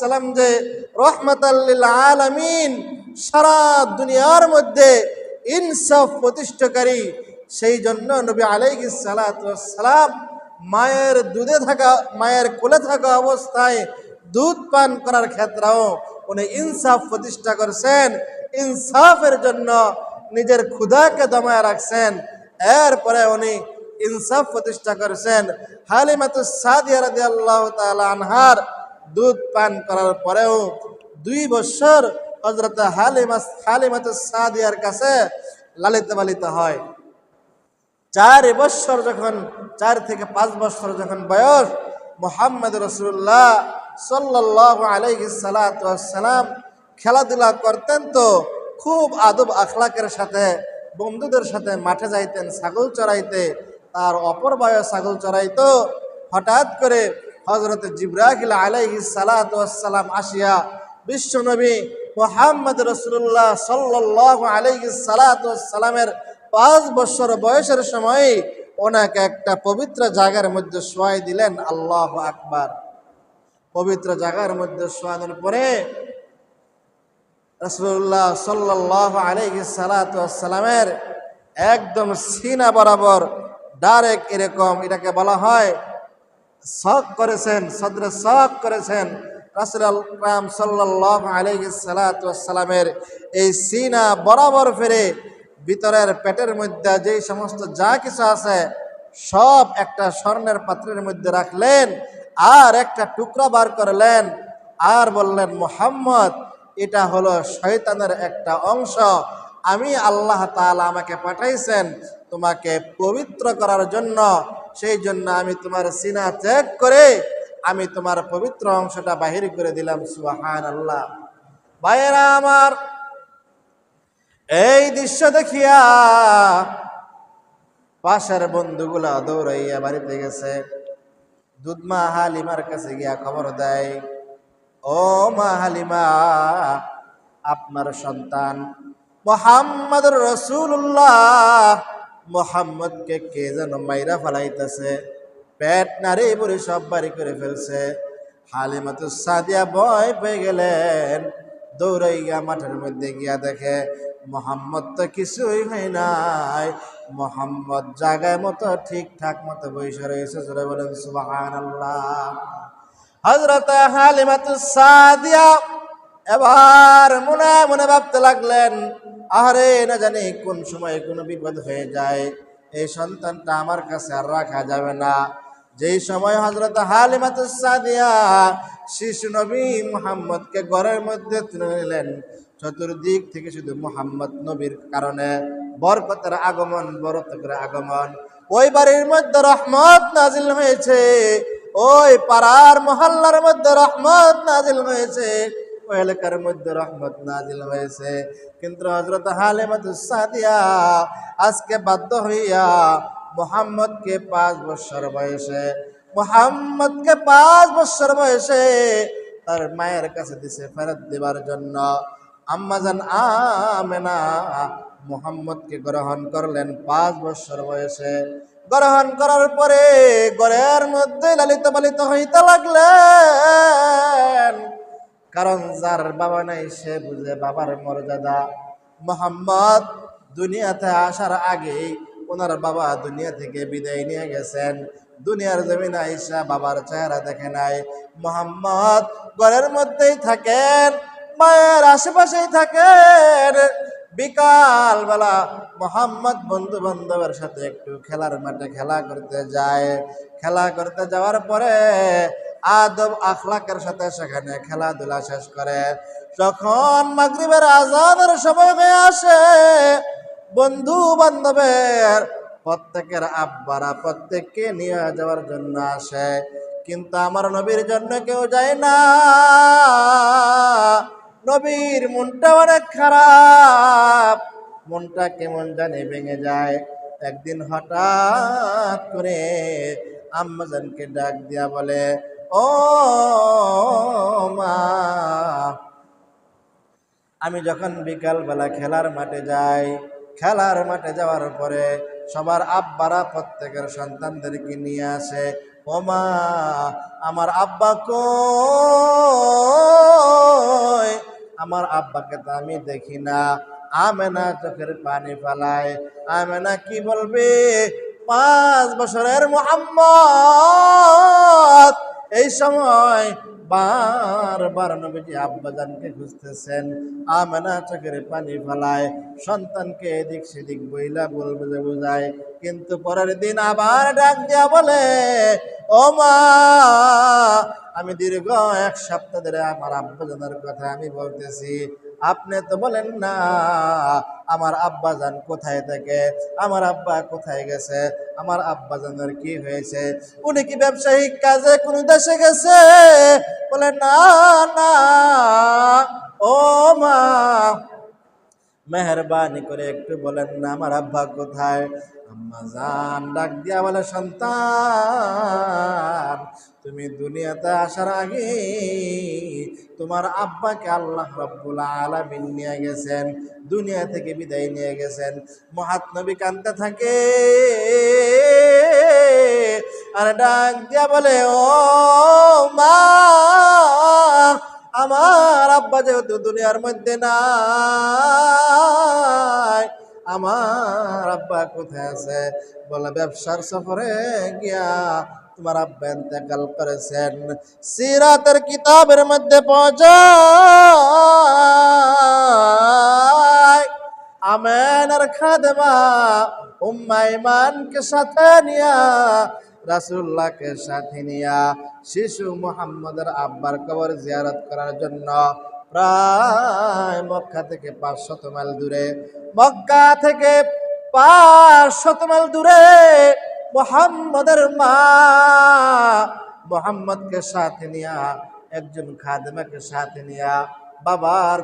সালাম যে রহমতাল্লিল আলামিন সারা দুনিয়ার মধ্যে ইনসাফ প্রতিষ্ঠাকারী, সেই জন্য নবী আলাইহি সালাম মায়ের দুধে থাকা, মায়ের কোলে থাকা অবস্থায় দুধ পান করার ক্ষেত্রেও উনি ইনসাফ প্রতিষ্ঠা করছেন। ইনসাফের জন্য নিজের ক্ষুধাকে দমায় রাখছেন। এরপরে উনি ইনসাফ প্রতিষ্ঠা করেছেন। হালিমাতুস সাদিয়া আনহার দুধ পান করার পরেও দুই বছর হযরত হালিমা হালিমাতুস সাদিয়ার কাছে লালিত পালিত হয়। চার বছর যখন, চার থেকে পাঁচ বছর যখন বয়স, মোহাম্মদ রসুল্লাহ সাল্লাহ আলাইহি সালাম খেলাধুলা করতেন তো, খুব আদব আখলাকের সাথে, বন্ধুদের সাথে মাঠে যাইতেন, ছাগল চড়াইতে, তার অপর বয়স ছাগল চড়াইতো। হঠাৎ করে হজরত জিব্রাহিল আলাইহি সালাম আসিয়া বিশ্বনবী মোহাম্মদ রসুল্লাহ সাল্লাহ আলাইহি সালামের পাঁচ বছর বয়সের সময় ওনাকে একটা পবিত্র জায়গার মধ্যে শোয়াই দিলেন, আল্লাহ আকবার। পবিত্র জায়গার মধ্যে শোয়ানোর পরে রসুল্লাহ সাল্লাহ আলাইহি সালামের একদম সিনা বরাবর ডাইরেক্ট এরকম এটাকে বলা হয় শখ করেছেন, সদরে শখ করেছেন রাসুল রাম সাল্লাহ আলাইহি সালামের এই সিনা বরাবর ফিরে ভিতরের পেটের মধ্যে যেই সমস্ত যা কিছু আছে সব একটা স্বর্ণের পাত্রের মধ্যে রাখলেন আর একটা টুকরা বার করলেন আর বললেন, মোহাম্মদ, এটা হলো শয়তানের একটা অংশ। আমি আল্লাহ তাআলা আমাকে পাঠাইছেন তোমাকে পবিত্র করার জন্য। সেই জন্য আমি তোমার সিনা চেক করে আমি তোমার পবিত্র অংশটা বাহির করে দিলাম সুহান আল্লাহ ভাইয়েরা আমার, এই দৃশ্য দেখিয়া পাশের বন্ধুগুলা দৌড়াইয়া বাড়িতে গেছে। দুধমা হালিমার কাছে গিয়া খবর দেয়, ও মা হালিমা, আপনার সন্তান মোহাম্মদ রসুল্লাহ মোহাম্মদকে কে যেন মাইরা ফেলাইতেছে? পেট নারী বুড়ি সব বাড়ি করে ফেলছে। হালিমাতু সাদিয়া ভয় পেয়ে গেলেন। দৌড়াইয়া মাঠের মধ্যে গিয়া দেখে, মোহাম্মদ তো কিছুই হয় নাই। মোহাম্মদ জায়গায় মতো, ঠিকঠাক মতো বসে রয়েছে। জোরে বলেন সুবাহান আল্লাহ হজরত হালিমাতু সাদিয়া এবার মনে মনে ভাবতে লাগলেন আরে না জানি কোন সময় কোনো বিপদ হয়ে যায়। এই সন্তানটা আমার কাছে আর রাখা যাবে না। যেই সময় হজরত হালিমাতু সাদিয়া শিশু নবী মুহাম্মদকে ঘরের মধ্যে তুলে নিলেন, চতুর্দিক থেকে শুধু মুহাম্মদ নবীর কারণে বরকতের আগমন বরকতের আগমন। ওই বাড়ির মধ্যে রহমত নাজিল হয়েছে। ওই পাড়ার মহল্লার মধ্যে রহমত নাজিল হয়েছে। ওই এলাকার মধ্যে রহমত নাজিল হয়েছে। কিন্তু হজরত হালেমাতুসাদিয়া আজকে বাধ্য হইয়া মোহাম্মদকে পাঁচ বছর বয়সে, মোহাম্মদকে পাঁচ বছর বয়সে তার মায়ের কাছে দিছে ফেরত দেবার জন্য। আম্মাজান আমেনা মোহাম্মদকে গ্রহণ করলেন পাঁচ বছর বয়সে। গ্রহণ করার পরে ঘরের মধ্যে লালিত পালিত হইতে লাগলেন। কারণ যার বাবা নাই, সে বুঝে বাবার মর্যাদা। মোহাম্মদ দুনিয়াতে আসার আগেই ওনার বাবা দুনিয়া থেকে বিদায় নিয়ে গেছেন। দুনিয়ার জমিন আইসা বাবার চেহারা দেখে নাই। মোহাম্মদ ঘরের মধ্যেই থাকেন, মায়ের আশেপাশেই থাকেন। বিকাল বেলা মোহাম্মদ বন্ধু বান্ধবের সাথে একটু খেলার মাঠে খেলা করতে যায়। খেলা করতে যাওয়ার পরে আদব আখলাকের সাথে সেখানে খেলাধুলা শেষ করে। যখন মাগরিবের আজানের সময় হয়ে আসে বন্ধু বান্ধবের প্রত্যেকের আব্বারা প্রত্যেককে নিয়ে যাওয়ার জন্য আসে। কিন্তু আমার নবীর জন্য কেউ যায় না। নবীর মনটা অনেক খারাপ। মনটা কেমন জানে ভেঙে যায়। একদিন হঠাৎ করে আম্মাজানকে ডাক দিয়া বলে ও মা আমি যখন বিকালবেলা খেলার মাঠে যাই, খেলার মাঠে যাওয়ার পরে সবার আব্বারা প্রত্যেকের সন্তানদেরকে নিয়ে আসে ও মা আমার আব্বা কো আমার আব্বাকে তো আমি দেখি না। আমেনা চোখের পানি ফেলায়। আমেনা কি বলবে? পাঁচ বছরের মোহাম্মদ এই সময় বার বার নবীজি আব্বাজানকে খুঁজতেছেন, আমেনা চোখের পানি ফেলায়, সন্তানকে এদিক সেদিক বইলা বলবে যে বোঝায়। কিন্তু পরের দিন আবার ডাক দিয়া বলে, ও মা, আমি দীর্ঘ এক সপ্তাহ ধরে আমার আব্বাজানের কথা আমি বলতেছি। আপনি তো বলেন না, আমার আব্বা আব্বাজান কোথায় থাকে? আমার আব্বা কোথায় গেছে? আমার আব্বা আব্বাজানের কি হয়েছে? উনি কি ব্যবসায়িক কাজে কোন দেশে গেছে? বলে না না। ও মা, মেহরবানি করে একটু বলেন না, আমার আব্বা কোথায়? আম্মা জান ডাক দিয়া বলে, সন্তান তুমি দুনিয়াতে আসার আগে তোমার আব্বাকে আল্লাহ রব্বুল আলামিন নিয়ে গেছেন, দুনিয়া থেকে বিদায় নিয়ে গেছেন। মহাত্মবী কানতে থাকে, আর ডাক দিয়া বলে, ও মা, আমার আব্বা যেহেতু দুনিয়ার মধ্যে নাই আমার আব্বা কোথায় আছে? বলে, ব্যবসার সফরে গিয়া তোমার আব্বা ইন্তেকাল করেছেন। সিরাতের কিতাবের মধ্যে যায় আমেনার খাদেমা উম্মা ইমানকে সাথে নিয়া রাসুল্লাহকে সাথে নিয়া শিশু মুহাম্মদের আব্বার কবর জিয়ারত করার জন্য প্রায় মক্কা থেকে পাঁচশত মাইল দূরে, মক্কা থেকে পাঁচশত মাইল দূরে মোহাম্মদের মা মোহাম্মদকে সাথে নিয়া, একজন খাদমাকে সাথে নিয়া বাবার